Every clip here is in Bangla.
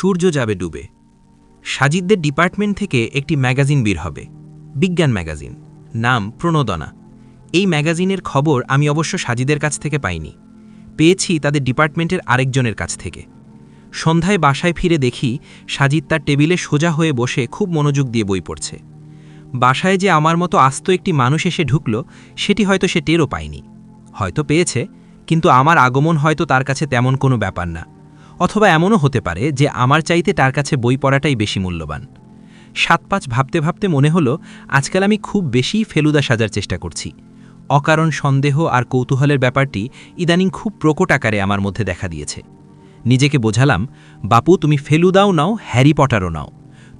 সূর্য যাবে ডুবে। সাজিদদের ডিপার্টমেন্ট থেকে একটি ম্যাগাজিন বের হবে, বিজ্ঞান ম্যাগাজিন, নাম প্রণোদনা। এই ম্যাগাজিনের খবর আমি অবশ্য সাজিদের কাছ থেকে পাইনি। পেয়েছি তাদের ডিপার্টমেন্টের আরেকজনের কাছ থেকে। সন্ধ্যায় বাসায় ফিরে দেখি সাজিদ তার টেবিলে সোজা হয়ে বসে খুব মনোযোগ দিয়ে বই পড়ছে। বাসায় যে আমার মতো আস্ত একটি মানুষ এসে ঢুকল, সেটি হয়তো সে টেরও পায়নি। হয়তো পেয়েছে, কিন্তু আমার আগমন হয়তো তার কাছে তেমন কোনো ব্যাপার না। অথবা এমনও হতে পারে যে আমার চাইতে তার কাছে বই পড়াটাই বেশি মূল্যবান। সাত পাঁচ ভাবতে ভাবতে মনে হলো, আজকাল আমি খুব বেশি ফেলুদা সাজার চেষ্টা করছি। অকারণ সন্দেহ আর কৌতূহলের ব্যাপারটি ইদানিং খুব প্রকট আকারে আমার মধ্যে দেখা দিয়েছে। নিজেকে বোঝালাম, বাপু, তুমি ফেলুদাও নাও, হ্যারি পটারও নাও।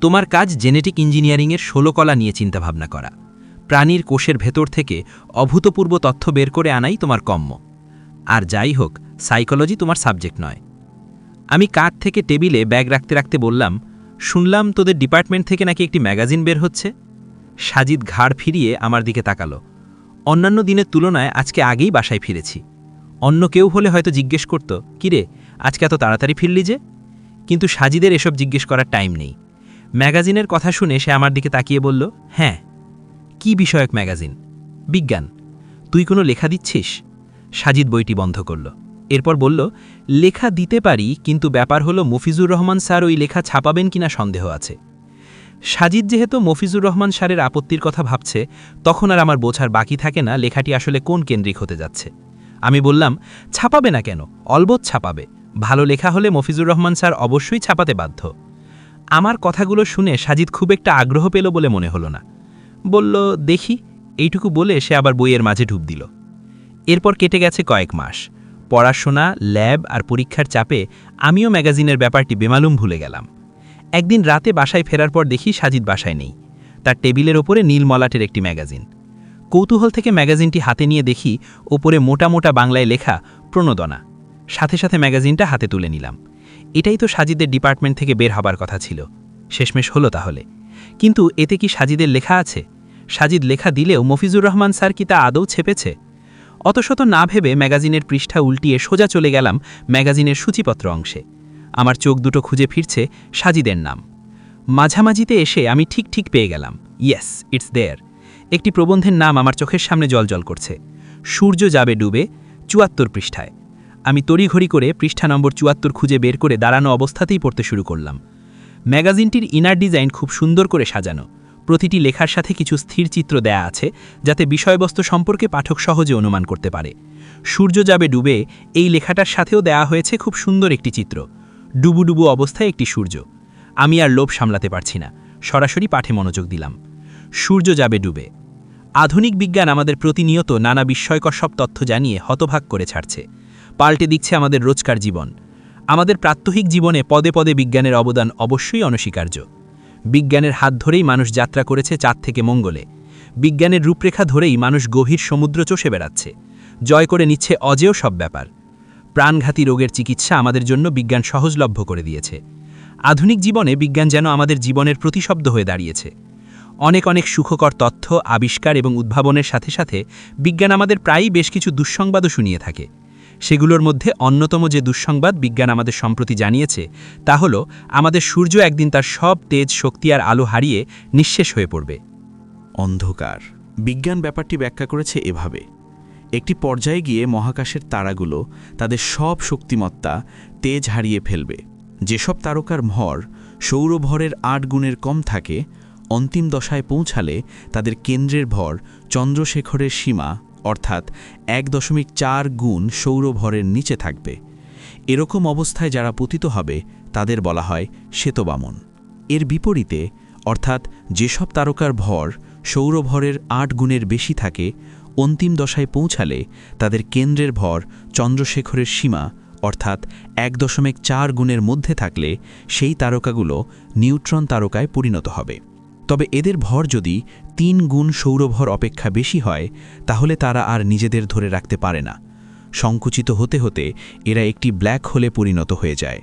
তোমার কাজ জেনেটিক ইঞ্জিনিয়ারিংয়ের ষোলকলা নিয়ে চিন্তাভাবনা করা। প্রাণীর কোষের ভেতর থেকে অভূতপূর্ব তথ্য বের করে আনাই তোমার কম্ম। আর যাই হোক, সাইকোলজি তোমার সাবজেক্ট নয়। আমি কাঠ থেকে টেবিলে ব্যাগ রাখতে রাখতে বললাম, শুনলাম তোদের ডিপার্টমেন্ট থেকে নাকি একটি ম্যাগাজিন বের হচ্ছে? সাজিদ ঘাড় ফিরিয়ে আমার দিকে তাকালো। অন্যান্য দিনের তুলনায় আজকে আগেই বাসায় ফিরেছি। অন্য কেউ হলে হয়তো জিজ্ঞেস করত, কিরে, আজকে এত তাড়াতাড়ি ফিরলি যে? কিন্তু সাজিদের এসব জিজ্ঞেস করার টাইম নেই। ম্যাগাজিনের কথা শুনে সে আমার দিকে তাকিয়ে বলল হ্যাঁ কি বিষয়ক ম্যাগাজিন? বিজ্ঞান। তুই কোনো লেখা দিচ্ছিস? সাজিদ বইটি বন্ধ করল। এরপর বলল, লেখা দিতে পারি, কিন্তু ব্যাপার হলো মফিজুর রহমান স্যার ওই লেখা ছাপাবেন কিনা সন্দেহ আছে। সাজিদ যেহেতু মফিজুর রহমান স্যারের আপত্তির কথা ভাবছে, তখন আর আমার বোঝার বাকি থাকে না লেখাটি আসলে কোন কেন্দ্রিক হতে যাচ্ছে। আমি বললাম, ছাপাবে না কেন? অলবৎ ছাপাবে। ভালো লেখা হলে মফিজুর রহমান স্যার অবশ্যই ছাপাতে বাধ্য। আমার কথাগুলো শুনে সাজিদ খুব একটা আগ্রহ পেল বলে মনে হলো না। বলল, দেখি। এইটুকু বলে সে আবার বইয়ের মাঝে ঢুব দিল। এরপর কেটে গেছে কয়েক মাস। পড়াশোনা, ল্যাব আর পরীক্ষার চাপে আমিও ম্যাগাজিনের ব্যাপারটি বেমালুম ভুলে গেলাম। একদিন রাতে বাসায় ফেরার পর দেখি সাজিদ বাসায় নেই। তার টেবিলের ওপরে নীল মলাটের একটি ম্যাগাজিন। কৌতূহল থেকে ম্যাগাজিনটি হাতে নিয়ে দেখি ওপরে মোটা মোটা বাংলায় লেখা প্রণোদনা। সাথে সাথে ম্যাগাজিনটা হাতে তুলে নিলাম। এটাই তো সাজিদের ডিপার্টমেন্ট থেকে বের হবার কথা ছিল। শেষমেশ হলো তাহলে। কিন্তু এতে কি সাজিদের লেখা আছে? সাজিদ লেখা দিলেও মফিজুর রহমান স্যার কি তা আদৌ ছেপেছে? অতশত না ভেবে ম্যাগাজিনের পৃষ্ঠা উল্টিয়ে সোজা চলে গেলাম ম্যাগাজিনের সূচিপত্র অংশে। আমার চোখ দুটো খুঁজে ফিরছে সাজিদের নাম। মাঝামাঝিতে এসে আমি ঠিক ঠিক পেয়ে গেলাম। Yes, it's there. একটি প্রবন্ধের নাম আমার চোখের সামনে জলজল করছে। সূর্য যাবে ডুবে চুয়াত্তর পৃষ্ঠায়। আমি তড়িঘড়ি করে পৃষ্ঠা নম্বর চুয়াত্তর খুঁজে বের করে দাঁড়ানো অবস্থাতেই পড়তে শুরু করলাম। ম্যাগাজিনটির ইনার ডিজাইন খুব সুন্দর করে সাজানো। প্রতিটি লেখার সাথে কিছু স্থির চিত্র দেয়া আছে, যাতে বিষয়বস্তু সম্পর্কে পাঠক সহজে অনুমান করতে পারে। সূর্য যাবে ডুবে এই লেখাটার সাথেও দেয়া হয়েছে খুব সুন্দর একটি চিত্র। ডুবু ডুবু অবস্থায় একটি সূর্য। আমি আর লোভ সামলাতে পারছি না। সরাসরি পাঠে মনোযোগ দিলাম। সূর্য যাবে ডুবে। আধুনিক বিজ্ঞান আমাদের প্রতিনিয়ত নানা বিস্ময়কর সব তথ্য জানিয়ে হতভাগ করে ছাড়ছে। পাল্টে দিচ্ছে আমাদের রোজকার জীবন। আমাদের প্রাত্যহিক জীবনে পদে পদে বিজ্ঞানের অবদান অবশ্যই অনস্বীকার্য। বিজ্ঞানের হাত ধরেই মানুষ যাত্রা করেছে চাঁদ থেকে মঙ্গলে। বিজ্ঞানের রূপরেখা ধরেই মানুষ গভীর সমুদ্র চষে বেড়াচ্ছে। জয় করে নিচ্ছে অজেয় সব ব্যাপার। প্রাণঘাতী রোগের চিকিৎসা আমাদের জন্য বিজ্ঞান সহজলভ্য করে দিয়েছে। আধুনিক জীবনে বিজ্ঞান যেন আমাদের জীবনের প্রতিশব্দ হয়ে দাঁড়িয়েছে। অনেক অনেক সুখকর তথ্য, আবিষ্কার এবং উদ্ভাবনের সাথে সাথে বিজ্ঞান আমাদের প্রায়ই বেশ কিছু দুঃসংবাদও শুনিয়ে থাকে। সেগুলোর মধ্যে অন্যতম যে দুঃসংবাদ বিজ্ঞান আমাদের সম্প্রতি জানিয়েছে, তা হল আমাদের সূর্য একদিন তার সব তেজ, শক্তি আর আলো হারিয়ে নিঃশেষ হয়ে পড়বে। অন্ধকার। বিজ্ঞান ব্যাপারটি ব্যাখ্যা করেছে এভাবে। একটি পর্যায়ে গিয়ে মহাকাশের তারাগুলো তাদের সব শক্তিমত্তা, তেজ হারিয়ে ফেলবে। যেসব তারকার ভর সৌরভরের আট গুণের কম থাকে, অন্তিম দশায় পৌঁছালে তাদের কেন্দ্রের ভর চন্দ্রশেখরের সীমা অর্থাৎ এক দশমিক চার গুণ সৌরভরের নিচে থাকবে। এরকম অবস্থায় যারা পতিত হবে, তাদের বলা হয় শ্বেতবামন। এর বিপরীতে, অর্থাৎ যেসব তারকার ভর সৌরভরের আট গুণের বেশি থাকে, অন্তিম দশায় পৌঁছালে তাদের কেন্দ্রের ভর চন্দ্রশেখরের সীমা, অর্থাৎ এক দশমিক চার গুণের মধ্যে থাকলে সেই তারকাগুলো নিউট্রন তারকায় পরিণত হবে। তবে এদের ভর যদি তিন গুণ সৌরভর অপেক্ষা বেশি হয়, তাহলে তারা আর নিজেদের ধরে রাখতে পারে না। সংকুচিত হতে হতে এরা একটি ব্ল্যাক হোলে পরিণত হয়ে যায়।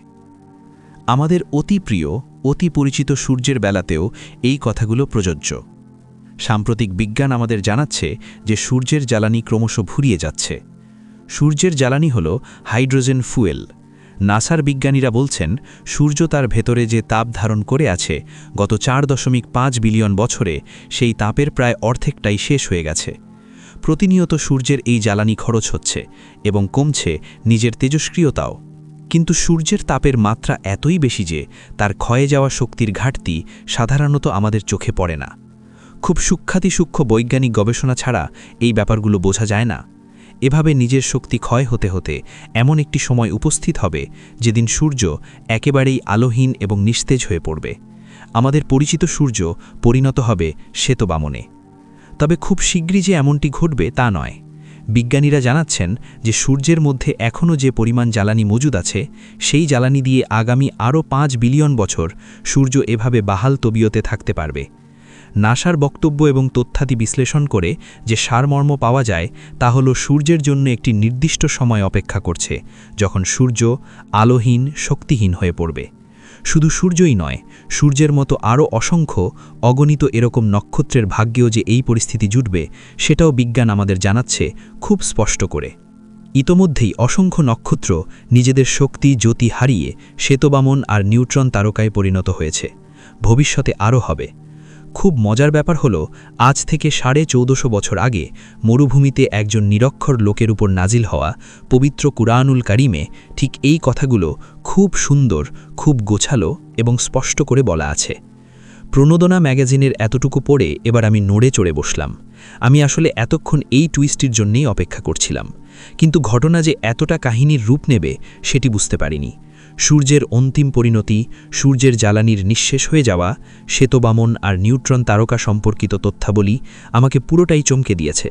আমাদের অতি প্রিয়, অতি পরিচিত সূর্যের বেলাতেও এই কথাগুলো প্রযোজ্য। সাম্প্রতিক বিজ্ঞান আমাদের জানাচ্ছে যে সূর্যের জ্বালানি ক্রমশ ভুরিয়ে যাচ্ছে। সূর্যের জ্বালানি হল হাইড্রোজেন ফুয়েল। নাসার বিজ্ঞানীরা বলছেন, সূর্য তার ভেতরে যে তাপ ধারণ করে আছে, গত চার দশমিক পাঁচ বিলিয়ন বছরে সেই তাপের প্রায় অর্ধেকটাই শেষ হয়ে গেছে। প্রতিনিয়ত সূর্যের এই জ্বালানি খরচ হচ্ছে এবং কমছে নিজের তেজস্ক্রিয়তাও। কিন্তু সূর্যের তাপের মাত্রা এতই বেশি যে তার ক্ষয়ে যাওয়া শক্তির ঘাটতি সাধারণত আমাদের চোখে পড়ে না। খুব সূক্ষাতি সূক্ষ্ম বৈজ্ঞানিক গবেষণা ছাড়া এই ব্যাপারগুলো বোঝা যায় না। এভাবে নিজের শক্তি ক্ষয় হতে হতে এমন একটি সময় উপস্থিত হবে যেদিন সূর্য একেবারেই আলোহীন এবং নিস্তেজ হয়ে পড়বে। আমাদের পরিচিত সূর্য পরিণত হবে শ্বেতবামনে তবে খুব শীঘ্রই যে এমনটি ঘটবে তা নয়। বিজ্ঞানীরা জানাচ্ছেন যে সূর্যের মধ্যে এখনও যে পরিমাণ জ্বালানি মজুদ আছে, সেই জ্বালানি দিয়ে আগামী আরও পাঁচ বিলিয়ন বছর সূর্য এভাবে বাহাল তবিয়তে থাকতে পারবে। নাসার বক্তব্য এবং তথ্যাদি বিশ্লেষণ করে যে সারমর্ম পাওয়া যায়, তা হল সূর্যের জন্য একটি নির্দিষ্ট সময় অপেক্ষা করছে, যখন সূর্য আলোহীন, শক্তিহীন হয়ে পড়বে। শুধু সূর্যই নয়, সূর্যের মতো আরও অসংখ্য, অগণিত এরকম নক্ষত্রের ভাগ্যেও যে এই পরিস্থিতি জুটবে, সেটাও বিজ্ঞান আমাদের জানাচ্ছে খুব স্পষ্ট করে। ইতোমধ্যেই অসংখ্য নক্ষত্র নিজেদের শক্তি, জ্যোতি হারিয়ে শ্বেতবামন আর নিউট্রন তারকায় পরিণত হয়েছে। ভবিষ্যতে আরও হবে। খুব মজার ব্যাপার হলো, আজ থেকে সাড়ে চৌদশো বছর আগে মরুভূমিতে একজন নিরক্ষর লোকের উপর নাজিল হওয়া পবিত্র কুরআনুল কারিমে ঠিক এই কথাগুলো খুব সুন্দর, খুব গোছালো এবং স্পষ্ট করে বলা আছে। প্রণোদনা ম্যাগাজিনের এতটুকু পড়ে এবার আমি নড়ে চড়ে বসলাম। আমি আসলে এতক্ষণ এই টুইস্টির জন্যেই অপেক্ষা করছিলাম। কিন্তু ঘটনা যে এতটা কাহিনীর রূপ নেবে, সেটি বুঝতে পারিনি। সূর্যের অন্তিম পরিণতি, সূর্যের জ্বালানির নিঃশেষ হয়ে যাওয়া, শ্বেতবামন আর নিউট্রন তারকা সম্পর্কিত তথ্যাবলী আমাকে পুরোটাই চমকে দিয়েছে।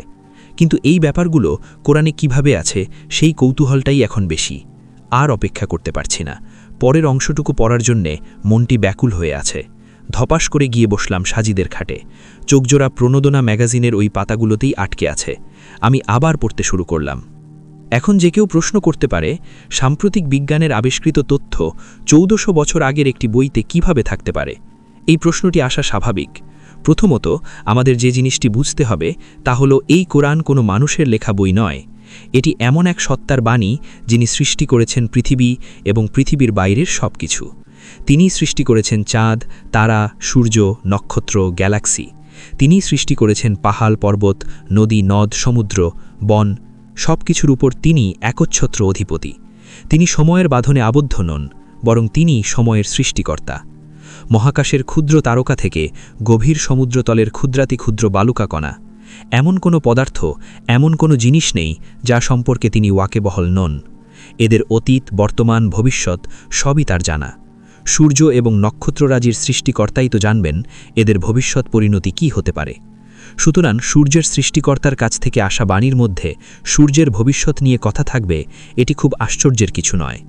কিন্তু এই ব্যাপারগুলো কোরআনে কীভাবে আছে, সেই কৌতূহলটাই এখন বেশি। আর অপেক্ষা করতে পারছি না। পরের অংশটুকু পড়ার জন্যে মনটি ব্যাকুল হয়ে আছে। ধপাস করে গিয়ে বসলাম সাজিদের খাটে। চোখজোড়া প্রণোদনা ম্যাগাজিনের ওই পাতাগুলোতেই আটকে আছে। আমি আবার পড়তে শুরু করলাম। এখন যে কেউ প্রশ্ন করতে পারে, সাম্প্রতিক বিজ্ঞানের আবিষ্কৃত তথ্য চৌদশো বছর আগের একটি বইতে কীভাবে থাকতে পারে? এই প্রশ্নটি আসা স্বাভাবিক। প্রথমত, আমাদের যে জিনিসটি বুঝতে হবে তা হল এই কোরআন কোনো মানুষের লেখা বই নয়। এটি এমন এক সত্তার বাণী যিনি সৃষ্টি করেছেন পৃথিবী এবং পৃথিবীর বাইরের সব কিছু তিনিই সৃষ্টি করেছেন চাঁদ, তারা, সূর্য, নক্ষত্র, গ্যালাক্সি। তিনিই সৃষ্টি করেছেন পাহাড়, পর্বত, নদী, নদ, সমুদ্র, বন সব কিছুর উপর তিনি একচ্ছত্র অধিপতি। তিনি সময়ের বাঁধনে আবদ্ধ নন, বরং তিনি সময়ের সৃষ্টিকর্তা। মহাকাশের ক্ষুদ্র তারকা থেকে গভীর সমুদ্রতলের ক্ষুদ্রাতি ক্ষুদ্র বালুকাকণা। এমন কোনো পদার্থ, এমন কোনো জিনিস নেই যা সম্পর্কে তিনি ওয়াকেবহল নন। এদের অতীত, বর্তমান, ভবিষ্যৎ সবই তার জানা। সূর্য এবং নক্ষত্ররাজির সৃষ্টিকর্তাই তো জানবেন এদের ভবিষ্যৎ পরিণতি কি হতে পারে। সুতরাং সূর্যের সৃষ্টিকর্তার কাছ থেকে আসা বাণীর মধ্যে সূর্যের ভবিষ্যৎ নিয়ে কথা থাকবে, এটি খুব আশ্চর্যের কিছু নয়।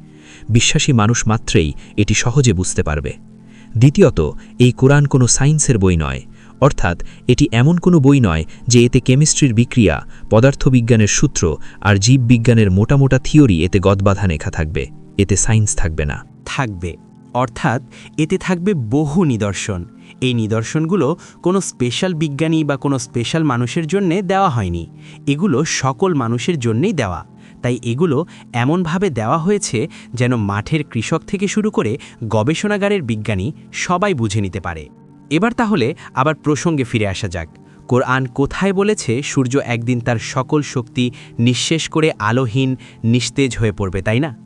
বিশ্বাসী মানুষ মাত্রেই এটি সহজে বুঝতে পারবে। দ্বিতীয়ত, এই কোরআন কোনো সায়েন্সের বই নয়, অর্থাৎ এটি এমন কোনো বই নয় যে এতে কেমিস্ট্রির বিক্রিয়া, পদার্থবিজ্ঞানের সূত্র আর জীববিজ্ঞানের মোটা মোটা থিওরি এতে গদবাধা লেখা থাকবে, এতে সায়েন্স থাকবে না। থাকবে, অর্থাৎ এতে থাকবে বহু নিদর্শন। এই নিদর্শনগুলো কোনো স্পেশাল বিজ্ঞানী বা কোনো স্পেশাল মানুষের জন্যে দেওয়া হয়নি। এগুলো সকল মানুষের জন্যেই দেওয়া। তাই এগুলো এমনভাবে দেওয়া হয়েছে যেন মাঠের কৃষক থেকে শুরু করে গবেষণাগারের বিজ্ঞানী সবাই বুঝে নিতে পারে। এবার তাহলে আবার প্রসঙ্গে ফিরে আসা যাক। কোরআন কোথায় বলেছে সূর্য একদিন তার সকল শক্তি নিঃশেষ করে আলোহীন, নিস্তেজ হয়ে পড়বে, তাই না?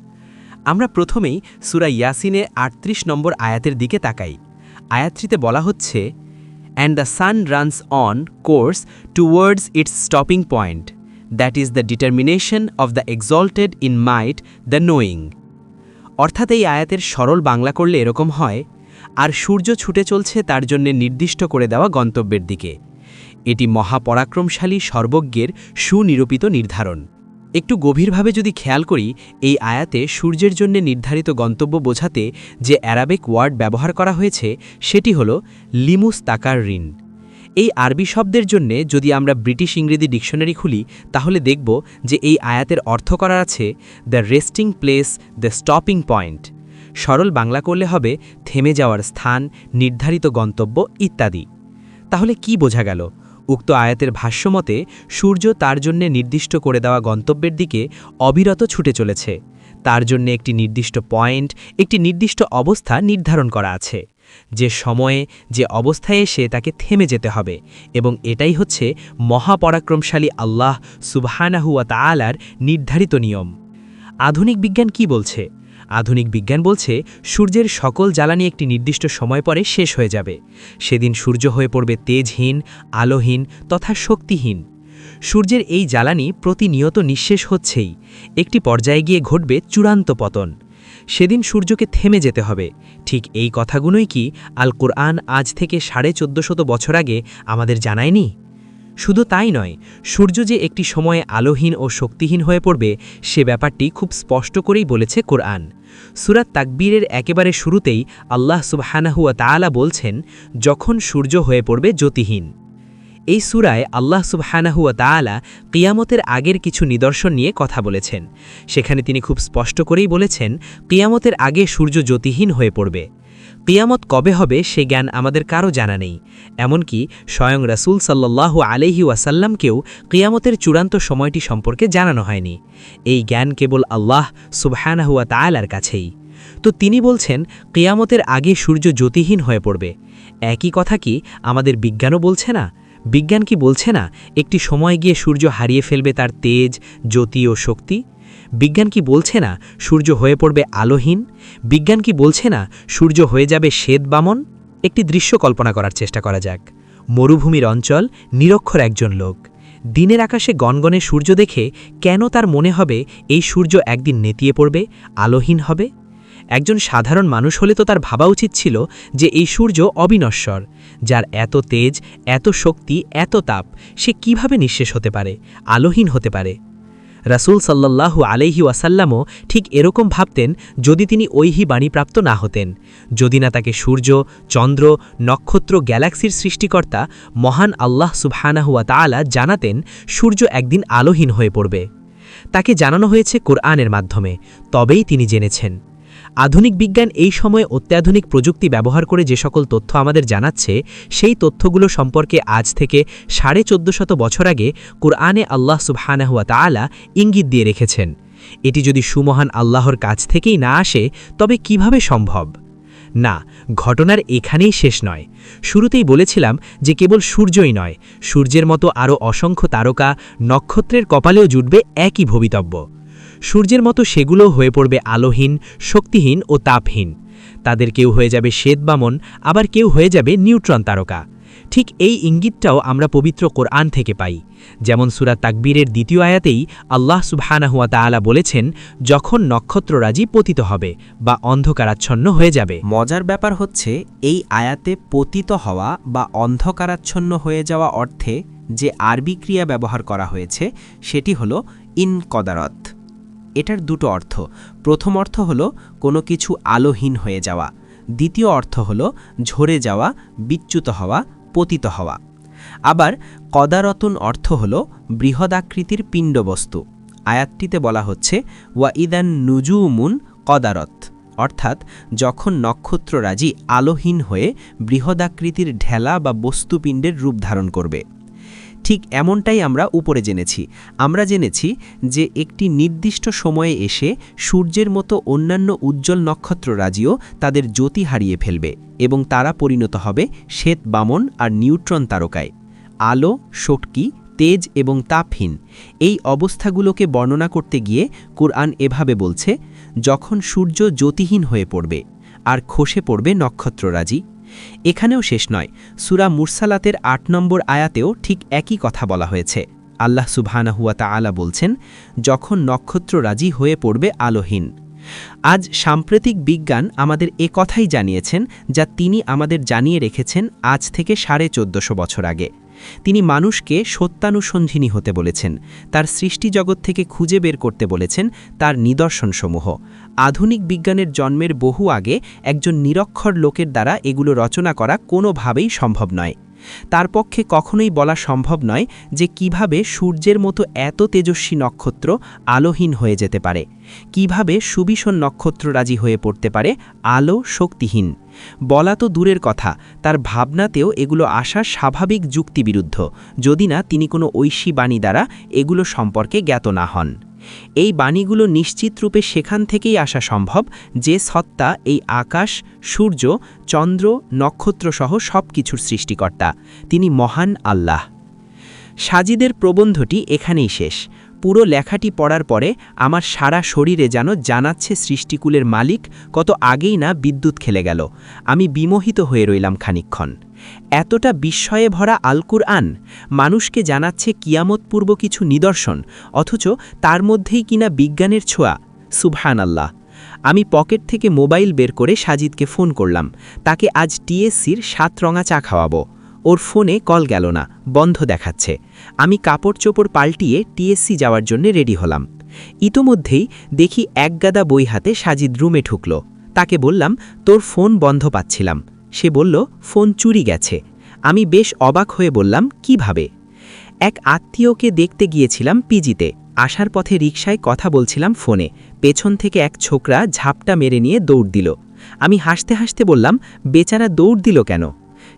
আমরা প্রথমেই সুরা ইয়াসিনে আটত্রিশ নম্বর আয়াতের দিকে তাকাই। আয়াত্রিতে বলা হচ্ছে and the sun runs on course towards its stopping point that is the determination of the exalted in might the knowing অর্থাৎ এই আয়াতের সরল বাংলা করলে এরকম হয়, আর সূর্য ছুটে চলছে তার জন্য নির্দিষ্ট করে দেওয়া গন্তব্যের দিকে। এটি মহাপরাক্রমশালী সর্বজ্ঞের সুনিরূপিত নির্ধারণ। একটু গভীরভাবে যদি খেয়াল করি, এই আয়াতে সূর্যের জন্য নির্ধারিত গন্তব্য বোঝাতে যে অ্যারাবিক ওয়ার্ড ব্যবহার করা হয়েছে, সেটি হল লিমুস তাকার ঋণ এই আরবি শব্দের জন্যে যদি আমরা ব্রিটিশ ইংরেজি ডিকশনারি খুলি, তাহলে দেখব যে এই আয়াতের অর্থ করা আছে the resting place the stopping point সরল বাংলা করলে হবে, থেমে যাওয়ার স্থান, নির্ধারিত গন্তব্য, ইত্যাদি। তাহলে কি বোঝা গেল? উক্ত আয়াতের ভাষ্যমতে সূর্য তার জন্যে নির্দিষ্ট করে দেওয়া গন্তব্যের দিকে অবিরত ছুটে চলেছে। তার জন্য একটি নির্দিষ্ট পয়েন্ট, একটি নির্দিষ্ট অবস্থা নির্ধারণ করা আছে। যে সময়ে, যে অবস্থায় এসে তাকে থেমে যেতে হবে এবং এটাই হচ্ছে মহাপরাক্রমশালী আল্লাহ সুবহানাহুয়া তাআলার নির্ধারিত নিয়ম। আধুনিক বিজ্ঞান কি বলছে? আধুনিক বিজ্ঞান বলছে, সূর্যের সকল জ্বালানি একটি নির্দিষ্ট সময় পরে শেষ হয়ে যাবে। সেদিন সূর্য হয়ে পড়বে তেজহীন, আলোহীন তথা শক্তিহীন। সূর্যের এই জ্বালানি প্রতিনিয়ত নিঃশেষ হচ্ছেই। একটি পর্যায়ে গিয়ে ঘটবে চূড়ান্ত পতন। সেদিন সূর্যকে থেমে যেতে হবে। ঠিক এই কথাগুলোই কি আল কোরআন আজ থেকে সাড়ে চোদ্দশত বছর আগে আমাদের জানায়নি? শুধু তাই নয়, সূর্য যে একটি সময়ে আলোহীন ও শক্তিহীন হয়ে পড়বে, সে ব্যাপারটি খুব স্পষ্ট করেই বলেছে কোরআন। সুরাত তাকবীরের একেবারে শুরুতেই আল্লাহ সুবহানাহুয়া তালা বলছেন, যখন সূর্য হয়ে পড়বে জ্যোতিহীন। এই সুরায় আল্লাহ সুবহানাহুয়া তালা কিয়ামতের আগের কিছু নিদর্শন নিয়ে কথা বলেছেন। সেখানে তিনি খুব স্পষ্ট করেই বলেছেন, কিয়ামতের আগে সূর্য জ্যোতিহীন হয়ে পড়বে। কিয়ামত কবে হবে সে জ্ঞান আমাদের কারও জানা নেই। এমনকি স্বয়ং রাসূল সাল্লাল্লাহু আলাইহি ওয়াসাল্লামকেও কিয়ামতের চূড়ান্ত সময়টি সম্পর্কে জানানো হয়নি। এই জ্ঞান কেবল আল্লাহ সুবহানাহুয়া তাআলার কাছেই। তো তিনি বলছেন, কিয়ামতের আগে সূর্য জ্যোতিহীন হয়ে পড়বে। একই কথা কি আমাদের বিজ্ঞানও বলছে না? বিজ্ঞান কি বলছে না? একটি সময় গিয়ে সূর্য হারিয়ে ফেলবে তার তেজ, জ্যোতি ও শক্তি? বিজ্ঞান কি বলছে না সূর্য হয়ে পড়বে আলোহীন? বিজ্ঞান কি বলছে না সূর্য হয়ে যাবে শ্বেত বামন? একটি দৃশ্য কল্পনা করার চেষ্টা করা যাক। মরুভূমির অঞ্চল নিরক্ষর একজন লোক। দিনের আকাশে গনগনে সূর্য দেখে কেন তার মনে হবে এই সূর্য একদিন নেতিয়ে পড়বে, আলোহীন হবে? একজন সাধারণ মানুষ হলে তো তার ভাবা উচিত ছিল যে এই সূর্য অবিনশ্বর, যার এত তেজ, এত শক্তি, এত তাপ, সে কীভাবে নিঃশেষ হতে পারে, আলোহীন হতে পারে? রাসূল সাল্লাল্লাহু আলহি ওয়াসাল্লামও ঠিক এরকম ভাবতেন যদি তিনি ঐহি বাণীপ্রাপ্ত না হতেন। যদি না তাকে সূর্য, চন্দ্র, নক্ষত্র, গ্যালাক্সির সৃষ্টিকর্তা, মহান আল্লাহ সুবহানাহুয়া তালা জানাতেন সূর্য একদিন আলোহীন হয়ে পড়বে। তাকে জানানো হয়েছে কোরআনের মাধ্যমে, তবেই তিনি জেনেছেন। আধুনিক বিজ্ঞান এই সময়ে অত্যাধুনিক প্রযুক্তি ব্যবহার করে যে সকল তথ্য আমাদের জানাচ্ছে, সেই তথ্যগুলো সম্পর্কে আজ থেকে সাড়ে চোদ্দ শত বছর আগে কোরআনে আল্লাহ সুবহানাহুয়া তাআলা ইঙ্গিত দিয়ে রেখেছেন। এটি যদি সুমহান আল্লাহর কাছ থেকেই না আসে, তবে কীভাবে সম্ভব? না, ঘটনার এখানেই শেষ নয়। শুরুতেই বলেছিলাম যে কেবল সূর্যই নয়, সূর্যের মতো আরও অসংখ্য তারকা নক্ষত্রের কপালেও জুটবে একই ভবিতব্য। সূর্যের মতো সেগুলো হয়ে পড়বে আলোহীন, শক্তিহীন ও তাপহীন। তাদের কেউ হয়ে যাবে শ্বেতবামন আবার কেউ হয়ে যাবে নিউট্রন তারকা। ঠিক এই ইঙ্গিতটাও আমরা পবিত্র কোরআন থেকে পাই। যেমন সুরা তাকবীরের দ্বিতীয় আয়াতেই আল্লাহ সুবহানাহুয়া তাআলা বলেছেন, যখন নক্ষত্ররাজি পতিত হবে বা অন্ধকারাচ্ছন্ন হয়ে যাবে। মজার ব্যাপার হচ্ছে, এই আয়াতে পতিত হওয়া বা অন্ধকারাচ্ছন্ন হয়ে যাওয়া অর্থে যে আরবি ক্রিয়া ব্যবহার করা হয়েছে, সেটি হল ইন কদারত। এটার দুটো অর্থ। প্রথম অর্থ হল কোনো কিছু আলোহীন হয়ে যাওয়া। দ্বিতীয় অর্থ হল ঝরে যাওয়া, বিচ্যুত হওয়া, পতিত হওয়া। আবার কদারতন অর্থ হল বৃহদাকৃতির পিণ্ডবস্তু। আয়াতটিতে বলা হচ্ছে, ওয়া ইদান নুজুমুন কদারত। অর্থাৎ যখন নক্ষত্ররাজি আলোহীন হয়ে বৃহদাকৃতির ঢেলা বা বস্তুপিণ্ডের রূপ ধারণ করবে। ঠিক এমনটাই আমরা উপরে জেনেছি। আমরা জেনেছি যে একটি নির্দিষ্ট সময়ে এসে সূর্যের মতো অন্যান্য উজ্জ্বল নক্ষত্ররাজিও তাদের জ্যোতি হারিয়ে ফেলবে এবং তারা পরিণত হবে শ্বেত বামন আর নিউট্রন তারকায়। আলো শটকি তেজ এবং তাপহীন এই অবস্থাগুলোকে বর্ণনা করতে গিয়ে কোরআন এভাবে বলছে, যখন সূর্য জ্যোতিহীন হয়ে পড়বে আর খসে পড়বে নক্ষত্ররাজি এখানেও শেষ নয়, সুরা মুরসালাতের আট নম্বর আয়াতেও ঠিক একই কথা বলা হয়েছে। আল্লাহ সুবহানাহুয়া তাআলা বলছেন, যখন নক্ষত্র রাজি হয়ে পড়বে আলোহীন। আজ সাম্প্রতিক বিজ্ঞান আমাদের এ কথাই জানিয়েছেন যা তিনি আমাদের জানিয়ে রেখেছেন আজ থেকে সাড়ে চোদ্দশো বছর আগে। তিনি মানুষকে সত্যানুসন্ধিনী হতে বলেছেন, তার সৃষ্টি জগৎ থেকে খুঁজে বের করতে বলেছেন তার নিদর্শনসমূহ। আধুনিক বিজ্ঞানের জন্মের বহু আগে একজন নিরক্ষর লোকের দ্বারা এগুলো রচনা করা কোনোভাবেই সম্ভব নয়। তার পক্ষে কখনোই বলা সম্ভব নয় যে কীভাবে সূর্যের মতো এত তেজস্বী নক্ষত্র আলোহীন হয়ে যেতে পারে। কীভাবে সুবিষণ নক্ষত্ররাজি হয়ে পড়তে পারে, আলো শক্তিহীন। বলা তো দূরের কথা, তার ভাবনাতেও এগুলো আসা স্বাভাবিক যুক্তিবিরুদ্ধ, যদি না তিনি কোনো ঐশী বাণী দ্বারা এগুলো সম্পর্কে জ্ঞাত না হন। এই বাণীগুলো নিশ্চিত রূপে সেখান থেকেই আসা সম্ভব যে সত্তা, এই আকাশ, সূর্য, চন্দ্র নক্ষত্রসহ সব কিছুর সৃষ্টিকর্তা, তিনি মহান আল্লাহ। সাজিদের প্রবন্ধটি এখানেই শেষ। পুরো লেখাটি পড়ার পরে আমার সারা শরীরে যেন জানাচ্ছে সৃষ্টিকুলের মালিক কত আগেই না বিদ্যুৎ খেলে গেল। আমি বিমোহিত হয়ে রইলাম খানিক্ষণ এতটা বিস্ময়ে ভরা আলকুর আন মানুষকে জানাচ্ছে কিয়ামতপূর্ব কিছু নিদর্শন, অথচ তার মধ্যেই কিনা বিজ্ঞানের ছোঁয়া। সুবহান আল্লাহ আমি পকেট থেকে মোবাইল বের করে সাজিদকে ফোন করলাম। তাকে আজ টিএসসির সাত রঙা চা খাওয়াবো। ওর ফোনে কল গেল না, বন্ধ দেখাচ্ছে। আমি কাপড় চোপড় পাল্টিয়ে টিএসসি যাওয়ার জন্য রেডি হলাম। ইতোমধ্যেই দেখি একগাদা বই হাতে সাজিদ রুমে ঢুকল। তাকে বললাম, তোর ফোন বন্ধ পাচ্ছিলাম। সে বলল, ফোন চুরি গেছে। আমি বেশ অবাক হয়ে বললাম, কীভাবে? এক আত্মীয়কে দেখতে গিয়েছিলাম পিজিতে। আসার পথে রিকশায় কথা বলছিলাম ফোনে। পেছন থেকে এক ছোকরা ঝাপটা মেরে নিয়ে দৌড় দিল। আমি হাসতে হাসতে বললাম, বেচারা দৌড় দিল কেন?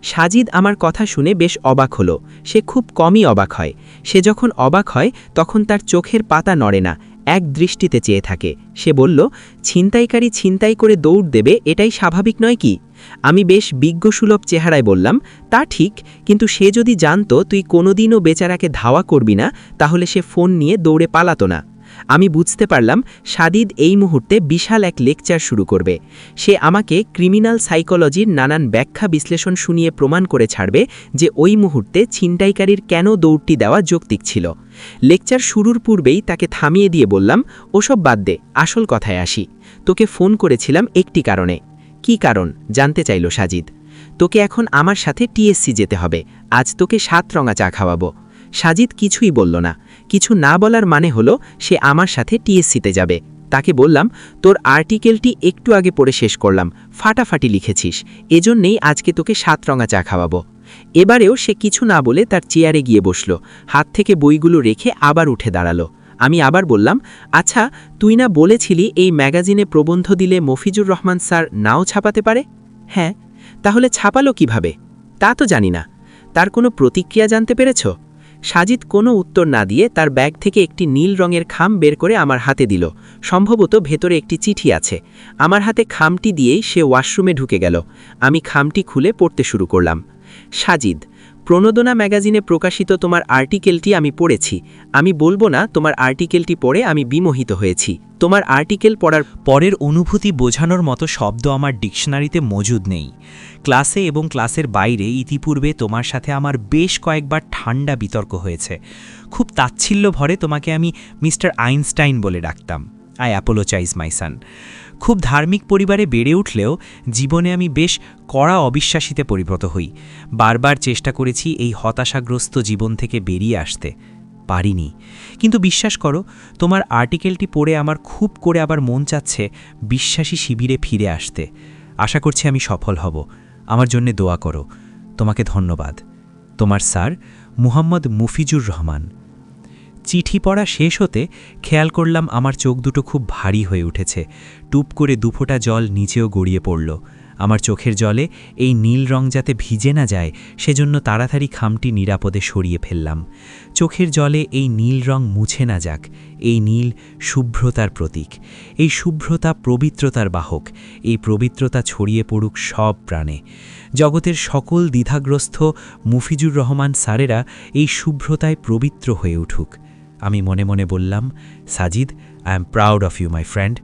সাজিদ আমার কথা শুনে বেশ অবাক হলো। সে খুব কমই অবাক হয়। সে যখন অবাক হয়, তখন তার চোখের পাতা নড়ে না, এক দৃষ্টিতে চেয়ে থাকে। সে বলল, ছিনতাইকারী ছিনতাই করে দৌড় দেবে, এটাই স্বাভাবিক নয় কি? আমি বেশ বিজ্ঞসুলভ চেহারায় বললাম, তা ঠিক, কিন্তু সে যদি জানতো তুই কোনোদিনও বেচারাকে ধাওয়া করবি না, তাহলে সে ফোন নিয়ে দৌড়ে পালাতো না। আমি বুঝতে পারলাম, সাদিদ এই মুহূর্তে বিশাল এক লেকচার শুরু করবে। সে আমাকে ক্রিমিনাল সাইকোলজির নানান ব্যাখ্যা বিশ্লেষণ শুনিয়ে প্রমাণ করে ছাড়বে যে ওই মুহূর্তে ছিনতাইকারীর কেন দৌড়টি দেওয়া যৌক্তিক ছিল। লেকচার শুরুর পূর্বেই তাকে থামিয়ে দিয়ে বললাম, ওসব বাদ দে, আসল কথায় আসি। তোকে ফোন করেছিলাম একটি কারণে। কি কারণ জানতে চাইল সাজিদ। তোকে এখন আমার সাথে টিএসসি যেতে হবে। আজ তোকে সাত রঙা চা খাওয়াবো। সাজিদ কিছুই বলল না। কিছু না বলার মানে হলো সে আমার সাথে টিএসসিতে যাবে। তাকে বললাম, তোর আর্টিকেলটি একটু আগে পড়ে শেষ করলাম। ফাটাফাটি লিখেছিস। এজন্যেই আজকে তোকে সাত রঙা চা খাওয়াবো। এবারেও সে কিছু না বলে তার চেয়ারে গিয়ে বসল। হাত থেকে বইগুলো রেখে আবার উঠে দাঁড়াল। আমি আবার বললাম আচ্ছা তুই না বলেছিলি এই ম্যাগাজিনে প্রবন্ধ দিলে মফিজুর রহমান স্যার নাও ছাপাতে পারে? হ্যাঁ তাহলে ছাপালো কীভাবে? তা তো জানি না। তার কোনো প্রতিক্রিয়া জানতে পেরেছ? সাজিদ কোনো উত্তর না দিয়ে তার ব্যাগ থেকে একটি নীল রঙের খাম বের করে আমার হাতে দিল। সম্ভবত ভেতরে একটি চিঠি আছে। আমার হাতে খামটি দিয়েই সে ওয়াশরুমে ঢুকে গেল। আমি খামটি খুলে পড়তে শুরু করলাম। সাজিদ প্রণোদনা ম্যাগাজিনে প্রকাশিত তোমার আর্টিকেলটি আমি পড়েছি। আমি বলব না, তোমার আর্টিকেলটি পড়ে আমি বিমোহিত হয়েছি। তোমার আর্টিকেল পড়ার পরের অনুভূতি বোঝানোর মতো শব্দ আমার ডিকশনারিতে মজুদ নেই। ক্লাসে এবং ক্লাসের বাইরে ইতিপূর্বে তোমার সাথে আমার বেশ কয়েকবার ঠান্ডা বিতর্ক হয়েছে। খুব তাচ্ছিল্য ভরে তোমাকে আমি মিস্টার আইনস্টাইন বলে ডাকতাম। I apologise my son. খুব ধার্মিক পরিবারে বেড়ে উঠলেও জীবনে আমি বেশ কড়া অবিশ্বাসীতে পরিণত হই। বারবার চেষ্টা করেছি এই হতাশাগ্রস্ত জীবন থেকে বেরিয়ে আসতে। পারিনি। কিন্তু বিশ্বাস করো, তোমার আর্টিকেলটি পড়ে আমার খুব করে আবার মন চাচ্ছে বিশ্বাসী শিবিরে ফিরে আসতে। আশা করছি আমি সফল হব। আমার জন্য দোয়া করো। তোমাকে ধন্যবাদ। তোমার স্যার, মুহাম্মদ মুফিজুর রহমান। চিঠি পড়া শেষ হতে খেয়াল করলাম আমার চোখ দুটো খুব ভারী হয়ে উঠেছে। টুপ করে দুফোঁটা জল নিচেও গড়িয়ে পড়ল। আমার চোখের জলে এই নীল রং যাতে ভিজে না যায়, সেজন্য তাড়াতাড়ি খামটি নিরাপদে সরিয়ে ফেললাম। চোখের জলে এই নীল রং মুছে না যাক, এই নীল শুভ্রতার প্রতীক। এই শুভ্রতা পবিত্রতার বাহক, এই পবিত্রতা ছড়িয়ে পড়ুক সব প্রাণে। জগতের সকল দ্বিধাগ্রস্ত মুফিজুর রহমান স্যারেরা এই শুভ্রতায় পবিত্র হয়ে উঠুক। আমি মনে মনে বললাম Sajid I am proud of you my friend